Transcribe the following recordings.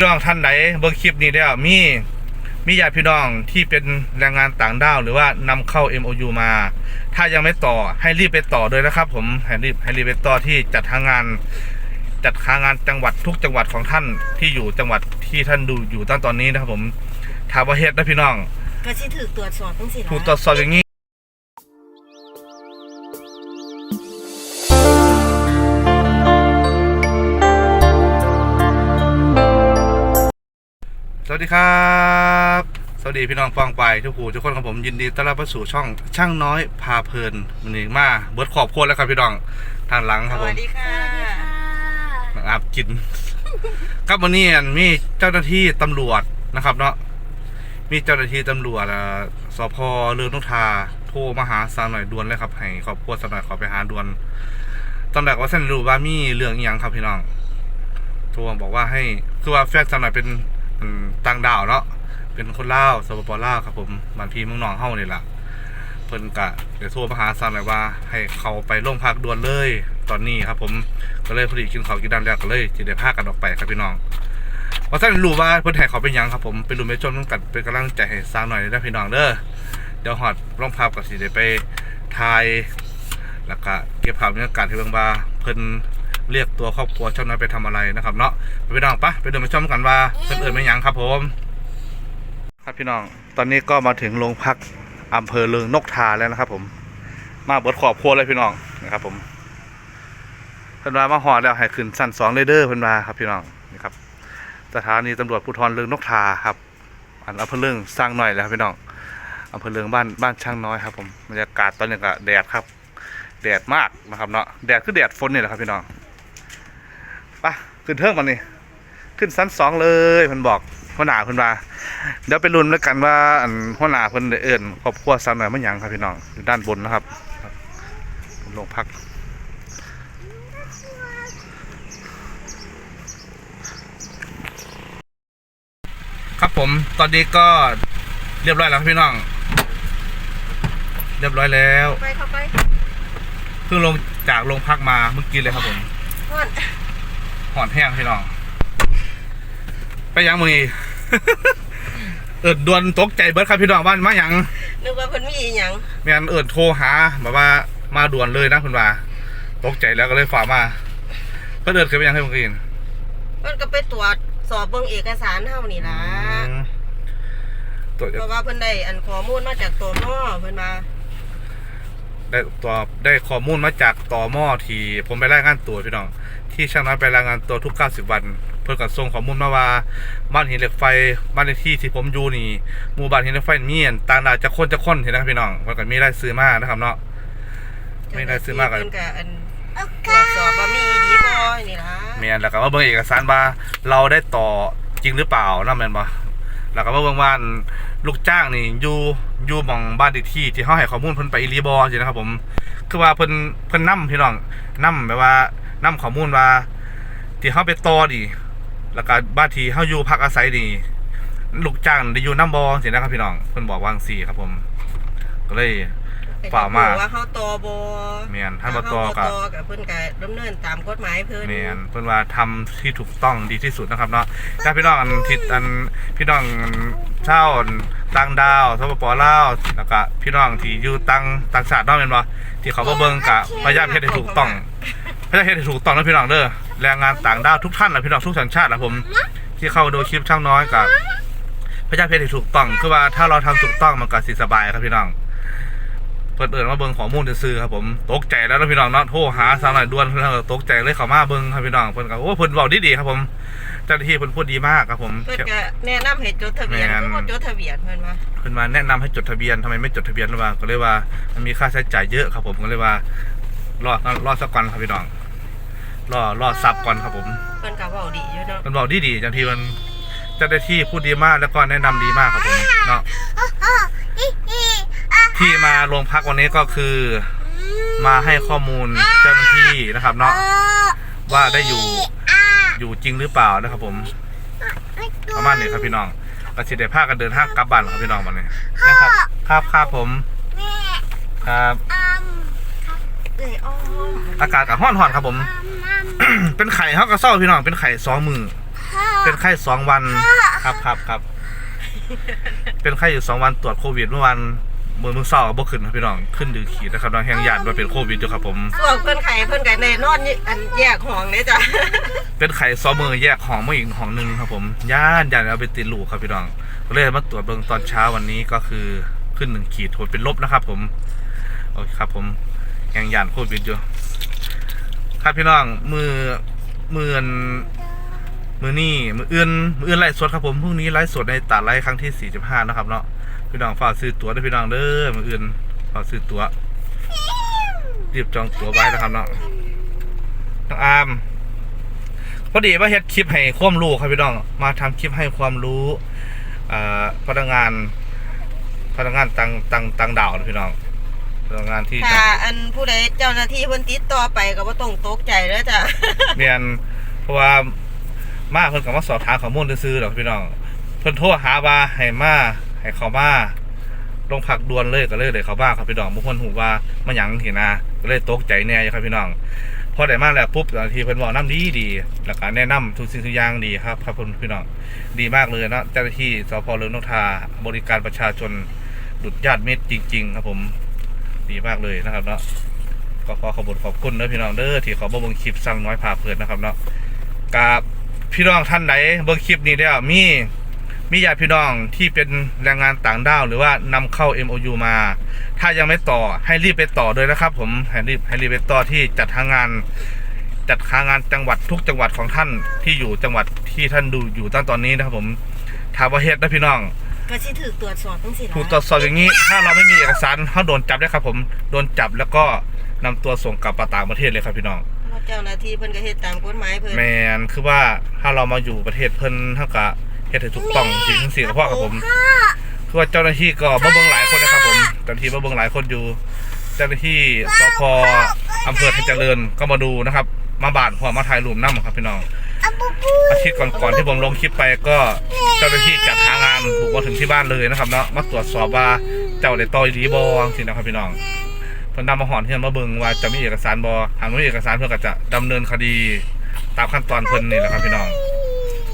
พี่น้องท่านไหนเบิ่งคลิปนี้แล้วมีมีญาติพี่น้องที่เป็นแรงงานต่างด้าวหรือว่านำเข้า MOU มา ถ้ายังไม่ต่อให้รีบไปต่อเลยนะครับ ผมให้รีบให้รีบไปต่อที่จัดหางาน จัดหางานจังหวัดทุกจังหวัดของท่านที่อยู่จังหวัดที่ท่านดูอยู่ตั้งตอนนี้นะครับผมถามว่าเฮ็ดนะพี่น้อง ก็สิถูกตรวจสอบจังซี่ล่ะถูกตรวจสอบอย่างนี้ ครับ สวัสดีพี่น้องฟองไปทุกผู้ทุกคนครับผมยินดีต้อนรับเข้าสู่ช่องช่างน้อยพาเพลินมันเองมาเบิร์ดขอบโคตรแล้วครับพี่น้องทางหลังคสรับผวัมสดีค่ะ อาบกิน ครับวันนี้อันมีเจ้าหน้าที่ตำรวจนะครับ เนาะมีเจ้าหน้าที่ตำรวจอ่าสพเรืองนกทาโทรมาหาสาวหน่อยด่วนเลยครับให้ครอบครัวสาวหน่อยขอไปหาด่วนตอนแรกว่าท่านรู้ว่ามีเรื่องอหยังครับพี่น้อง โทรมาบอกว่าให้คือว่าแฟนสาวหน่อยเป็น อืมต่างดาวเนาะเป็นคนลาวสปปลาวครับ ผมบางทีเมืองนองเฮานี่แหละเพิ่นกะเดี๋ยวโทรมาหาสาวหน่อยว่า ให้เขาไปโรงพักด่วนเลย ตอนนี้ครับ ผมก็เลยพอดีกินข้าวกินน้ำแล้วก็เลยจะได้พากันออกไปครับพี่น้องว่าท่านรู้ว่าเพื่อนให้เขาเป็นยังครับผมเป็นรูมเมจมต้องกัดเป็นกำลังใจให้สร้างหน่อยได้พี่น้องเด้อเดี๋ยวหอดร่องภาพกับสิได้ไปถ่ายแล้วก็เก็บภาพบรรยากาศให้เบิ่งว่าเพิ่น เรียกตัวครอบครัวช่างน้อยไปทำอะไรนะครับเนาะไปน้องปะไปเดูมาชมกันว่าเพิ่นเอื่นไม่ยังครับผม ครับพี่น้องตอนนี้ก็มาถึงโรงพักอำเภอเลืองนกทาแล้วนะครับ ผม มาเบิดขอบครัวเลยพี่น้องนะครับ ผมเพิ่นว่ามาหอดแล้วให้ขึ้นสั้นสองเลเด้อเพิ่นว่าครับพี่น้องนี่ครับสถานีตำรวจภูธรเรืองนกทาครับ อันอำเภอเรืองสร้างหน่อยแล้วครับพี่น้องอำเภอเรืองบ้านบ้านช่างน้อยครับผมบรรยากาศตอนนี้ก็แดดครับ แดดมากนะครับเนาะแดดคือแดดฝนนี่แหละครับพี่น้อง ไปขึ้นเทิงมันนี่ขึ้นสั้นสองเลยเพิ่นบอกหัวหน้าเพิ่นว่าเดี๋ยวไปลุ้นแล้วกันว่าอันหัวหน้าเพิ่นได้เอิ้นครอบครัวสร้างหน่อยมันหยังครับพี่น้องอยู่ด้านบนนะครับครับโรงพักครับผมตอนนี้ก็เรียบร้อยแล้วครับพี่น้อง เรียบร้อยแล้ว ไปเข้าไปเพิ่งลงจากโรงพักมาเมื่อกี้เลยครับผมฮ อดหอนแห้งพี่น้อง ไปยังมือนี้ เอิดดวนตกใจเบิร์ดครับพี่น้องบ้านมาหยังนึกว่าเพิ่นมีอีหยังแม่นเอิดโทรหาแบบว่ามาด่วนเลยนะคุณว่าตกใจแล้วก็เลยฝากมาเพื่อนเอิดเคยไปยังให้เมื่อกี้เพิ่นก็ไปตรวจสอบเบิ่งเอกสารเฮานี่ล่ะอืมตรวจเพราะว่าเพิ่นได้อันข้อมูลมาจากตัวม่อเพิ่นมาได้ตัวได้ข้อมูลมาจากต่อหม้อที่ผมไปรายงานตัวพี่น้อง ที่ช่างน้อยไปรายงานตัวทุก 90 วัน เพื่อกับส่งข้อมูลมาว่าบ้านหินเหล็กไฟบ้านเลขที่ที่ผมอยู่นี่หมู่บ้านหินเหล็กไฟมีอันต่างดาวจะคนจะคนเห็นนะครับพี่น้องเพื่อกับมีรายซื้อมานะครับเนาะไม่ได้ซื้อมากอะเพิ่นก็อันตรวจสอบว่ามีดีบ่นี่ล่ะเมียนแล้วก็มาเบิ่งเอกสารว่าเราได้ต่อจริงหรือเปล่านั่นแม่นบ่แล้วก็มาเบิ่งว่าลูกจ้างนี่อยู่อยู่หม่องบ้านอีกที่ที่เฮาให้ข้อมูลเพิ่นไปอีหลีบ่จังนะครับผมคือว่าเพิ่นเพิ่นนํพี่น้องนํแบบว่า นํข้อมูลว่าที่เฮาไปต่อนี่แล้วก็บ้านที่เฮาอยู่พักอาศัยนี่ลูกจ้างได้อยู่นำบ่จังนะครับพี่น้องเพิ่นบอกว่าจังซี่ครับผม ก็เลยฝ่ามาว่าเฮาตอบ่แม่นท่านบ่ต่อถ้ก็เฮาบ่กับเพิ่นก็ดำเนินตามกฎหมายเพิ่นแมนเพิ่นว่าทำที่ถูกต้องดีที่สุดนะครับเนาะถ้าพี่น้องอันทิศอันพี่น้องเช่าวต่างดาวสปปลาวแล้วก็พี่น้องที่อยู่ต่างต่างชาติเนาะแม่นบ่ที่เขาบ่เบิ่งกะพยายามเฮ็ดให้ถูกต้อง พยายามเฮ็ดให้ถูกต้องนะพี่น้องเด้อแรงงานต่างดาวทุกท่านนะพี่น้องทุกสัญชาตินะผมที่เข้าดูคลิปช่างน้อยกับพยายามเฮ็ดให้ถูกต้องคือว่าถ้าเราทำถูกต้องมันก็สิสบายครับพี่น้องเพิ่นเอิ้นว่าเบิ่งข้อมูลซื่อๆครับผมตกใจแล้วนะพี่น้องเนาะโทรหาสาวหน่อยด่วนเพิ่นก็ตกใจเลยเข้ามาเบิ่งครับพี่น้องเพิ่นก็โอ้เพิ่นเว้าดีๆครับผมเจ้าหน้าที่เพิ่นพูดดีมากครับผมเพิ่นก็แนะนำให้จดทะเบียนแม่นคือบ่จดทะเบียนเพิ่นว่าเพิ่นมาแนะนำให้จดทะเบียนทำไมไม่จดทะเบียนหรือว่าก็เลยว่ามันมีค่าใช้จ่ายเยอะครับผมก็เลยว่ารอรอสักก่อนครับพี่น้อง รอรอซับก่อนครับผมเพิ่นก็เว้าดีอยู่เนาะมันบอกดีๆจังทีมันเจ้าหน้าที่พูดดีมากแล้วก็แนะนำดีมากครับผมเนาะที่มาโรงพักวันนี้ก็คือมาให้ข้อมูลเจ้าหน้าที่นะครับ เนาะว่าได้อยู่อยู่จริงหรือเปล่านะครับผมประมาณนี้ครับพี่น้องก็สิได้พากันเดินทางกลับบ้านแล้วครับพี่น้องวันนี้นะครับครับครับผมครับเอ้ย อ้อมอากาศกับห้อนๆครับผม เป็นไข่เขาก็เศร้าพี่น้อง เป็นไข่สองมือ เป็นไข้สองวันครับครับครับเป็นไข้อยู่สองวันตรวจโควิดเมื่อวันเมื่อมื้อเช้าก็บ่ขึ้นครับพี่น้องขึ้นดือขีดนะครับน้องแห้งหยาดว่าเป็นโควิดอยู่ครับผมส่วนเพิ่นไข่เพิ่นก็ในนอนนี่อันแยกห้องเด้จ้ะเป็นไข้ซอมือแยกห้องมาอีกห้องหนึงครับผมย่านย่านเอาไปติดลูกครับพี่น้องก็เลยมาตรวจเบิ่งตอนเช้าวันนี้ก็คือขึ้นหนึ่งขีดผลเป็นลบนะครับ ผมโอเคครับผม แห้งหยาดโควิดอยู่ ครับพี่น้องมือมืออนมือนี่มืออื่นมืออื่นไลฟ์สดครับผมพรุ่งนี้ไลฟ์สดในตาไลฟ์ครั้งที่45นะครับเนาะพี่น้องฝากซื้อตั๋วด้วยพี่น้องเด้อมืออื่นฝากซื้อตั๋วรีบจองตั๋วไว้นะครับเนาะน้องอามพอดีว่าเฮ็ดคลิปให้ความรู้ครับพี่น้องมาทำคลิปให้ความรู้พนักงานพนักงานตังตังตังดาวนะพี่น้อง พนักงานที่ถ้าอันผู้ใดเจ้าหน้าที่เพิ่นติดต่อไปก็บ่ต้องตกใจเด้อจ้ะ เรียนเพราะว่ามาเพิ่นก็มาสอบถามข้อมูลซื่อๆหรอกพี่น้องเพิ่นโทรหาว่าให้มาให้เขามาลงพักด่วนเลยก็เลยเลยเขาบ้าครับพี่น้องบางคนหูว่ามันหยังเห็นนะก็เลยตกใจแน่อยู่ครับพี่น้องพอได้มาแล้วปุ๊บทันทีเพิ่นบอกน้ำดีดีแล้วก็แนะนำทุกสิ่งทุกอย่างดีครับครับคุณพี่น้องดีมากเลยเนาะเจ้าหน้าที่สพเรืองนกทาบริการประชาชนดุดญาติมิตรจริง ๆ ครับผม ดีมากเลยนะครับเนาะก็ขอขอบคุณขอบคุณเด้อพี่น้องเด้อที่เขามาเบิ่งคลิปสั่งน้อยพาเพลินนะครับเนาะกับพี่น้องท่านใดเบิ่งคลิปนี้แล้วมีมีญาติพี่น้องที่เป็นแรงงานต่างด้าว หรือว่านำเข้า MOU มา ถ้ายังไม่ต่อให้รีบไปต่อเลยนะครับ ผมให้รีบให้รีบไปต่อที่จัดหางาน จัดหางานจังหวัดทุกจังหวัดของท่านที่อยู่จังหวัดที่ท่านดูอยู่ตั้งตอนนี้นะครับผมถามว่าเฮ็ดนะพี่น้อง ก็สิถูกตรวจสอบจังซี่ล่ะถูกตรวจสอบอย่างนี้ ถ้าเราไม่มีเอกสารเขาโดนจับได้ครับ ผมโดนจับแล้วก็นำตัวส่งกลับไปต่างประเทศเลยครับพี่น้องเพราะเจ้าหน้าที่เพิ่นก็เฮ็ดตามกฎหมายเพิ่นแมนคือว่าถ้าเรามาอยู่ประเทศเพิ่นเท่ากับเฮ็ดให้ถูกต้องจริงทั้งสี่กับพ่อกับผม คือว่าเจ้าหน้าที่ก็มาเบิ่งหลายคนนะครับผมเจ้าหน้าที่มาเบิ่งหลายคนอยู่ เจ้าหน้าที่สพอำเภอไทยเจริญก็มาดูนะครับ มาบ้านพอมาถ่ายรูปน้ำครับพี่น้องอาทิตย์ก่อนๆที่ผมลงคลิปไปก็เจ้าหน้าที่จัดหางานบุกมาถึงที่บ้านเลยนะครับเนาะมาตรวจสอบว่าเจ้าได้ต่อยดีบอสินะครับพี่น้องเพิ่นนำมาหอนเพื่อนมาเบิ่งว่าจะมีเอกสารบอหากไม่มีเอกสารเพื่อนก็จะดำเนินคดีตามขั้นตอนเพิ่นนี่แหละครับพี่น้อง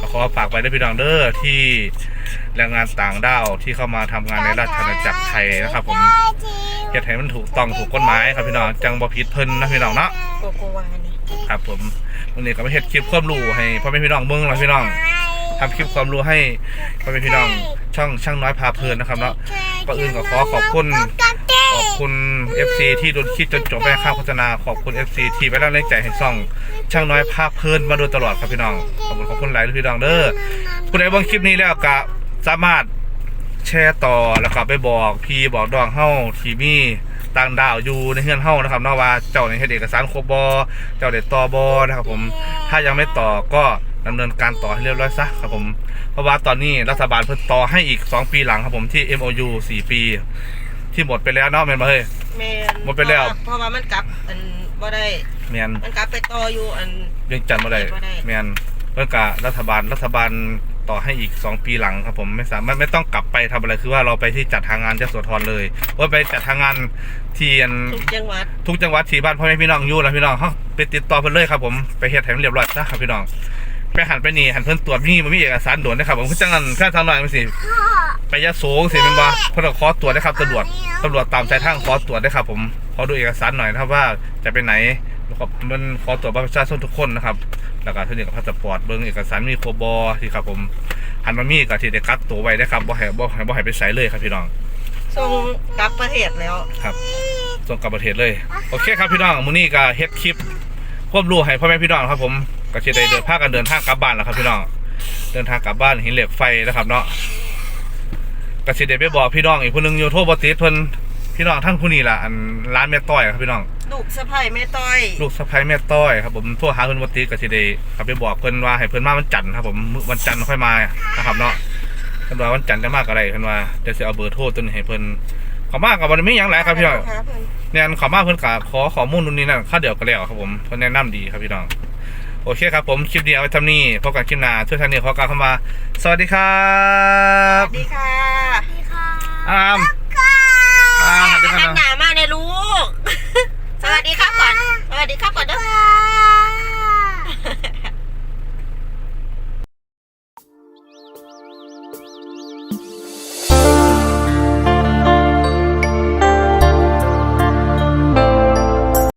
ก็ขอฝากไว้ด้วยพี่น้องเด้อที่แรงงานต่างด้าวที่เข้ามาทำงานในราชอาณาจักรไทยนะครับผมเฮ็ดให้มันถูกต้องถูกกฎหมายครับพี่น้องจังบ่ผิดเพิ่นนะพี่น้องเนาะโกโกวานี่ ครับผมวันนี้ก็มาเฮ็ดคลิปความรู้ให้พ่อแม่พี่น้องเบิ่งแล้วพี่น้องทำคลิปความรู้ให้พ่อแม่พี่น้องช่องช่างน้อยพาเพลินนะครับเนาะก่อนอื่นก็ขอขอบคุณขอบคุณ FC ที่ดูคลิปจนจบไปข้าโฆษณาขอบคุณ FC ที่ไว้แรงใจให้ซ่อง ช่างน้อยภาเพลินมาโดยตลอดครับพี่น้องขอบคุณขอบคุณหลายพี่น้องเด้อผู้ใดเบิ่งคลิปนี้แล้วก็สามารถ แชร์ต่อแล้วก็ไปบอกพี่บอกดองเฮาที่มีต่างดาวอยู่ในเฮือนเฮานะครับเนาะว่าเจ้าในเฮ็ดเอกสารครบบ่เจ้าได้ต่อบ่นะครับผมถ้ายังไม่ต่อก็ดำเนินการต่อให้เรียบร้อยซะครับผมเพราะว่าตอนนี้รัฐบาลเพิ่นต่อให้อีก 2 ปีหลังครับผมที่ MOU 4 ปี ที่หมดไปแล้วเนาะแม่นบ่เฮ้ยแม่นหมดไปแล้วเพราะว่ามันกลับอันบ่ได้แม่นมันกลับไปต่ออยู่อันเรื่องจันทร์บ่ได้บ่ได้แม่นเพิ่นกะรัฐบาลรัฐบาล ต่อให้อีก 2 ปีหลังครับผมไม่สามารถไม่ต้องกลับไปทำอะไรคือว่าเราไปที่จัดทางงานจะสวทรเลยว่าไปจัดทางงานที่อันทุกจังหวัดทุกจังหวัดที่บ้านพ่อแม่พี่น้องอยู่แล้วพี่น้องเขาไปติดต่อเพิ่นเลยครับผมไปเฮ็ดให้มันเรียบร้อยซะครับพี่น้อง ไปหันไปนี่หันเพิ่นตรวจนี่มันมีเอกสารด่วนนะครับผมคือจังนั้นแค่ทางหน่อยมันสิไปยะโสสิแม่นบ่เพิ่นก็ขอตรวจนะครับตำรวจตำรวจตามใจทางขอตรวจได้ครับผมขอดูเอกสารหน่อยนะครับว่าจะไปไหนนะครับมันขอตรวจบัตรประชาชนทุกคนนะครับแล้วก็เท่านี้กับพาสปอร์ตเบิ่งเอกสารมีครบบอที่ครับผมหันมามีก็ที่ได้กักตัวไว้ได้ครับบ่ให้บ่ให้บ่ให้ไปใส่เลยครับพี่น้องส่งกลับประเทศแล้วครับส่งกลับประเทศเลย โอเคครับพี่น้องมื้อนี้ก็เฮ็ดคลิป ควบรู้ให้พ่อแม่พี่น้องครับ ผมก็สิได้เดินพากันเดินทางกลับบ้านแล้วครับพี่น้องเดินทางกลับบ้านหินเหล็กไฟนะครับ เนาะก็สิได้ไปบอกพี่น้องอีกผู้หนึงอยู่โทรบ่ติดเพิ่นพี่น้องท่านผู้นี้ล่ะอันร้านแม่ต้อยครับพี่น้องลูกสะใภ้แม่ต้อย ลูกสะใภ้แม่ต้อยครับผมโทรหาเพิ่นบ่ติดก็สิได้กลับไปบอกเพิ่นว่าให้เพิ่นมาวันจันทร์ครับผมมื้อวันจันทร์ค่อยมานะครับเนาะเพิ่นว่าวันจันทร์จะมาก็ได้เพิ่นว่าเดี๋ยวสิเอาเบอร์โทรตัวนี้ให้เพิ่น เขามาก็บ่ได้มีหยังหลายครับพี่น้องเนี่ยเขามากเพิ่อนก็ขอขอมูลนู่นนี่นั่นค่าเดี๋ยวก็แล้วครับผมเพิ่นแนะนำดีครับพี่น้องโอเคครับผมคลิปนี้เอาไว้ทำนี่พบกันคลิปหน้าช่วยทางนี้ขอกล่าวเข้ามาสวัสดีครับสวัสดีค่ะอามอามสวัสดีคหัรับหน้ามาในลูก สวัสดีครับก่อน สวัสดีครับก่อนเด้อ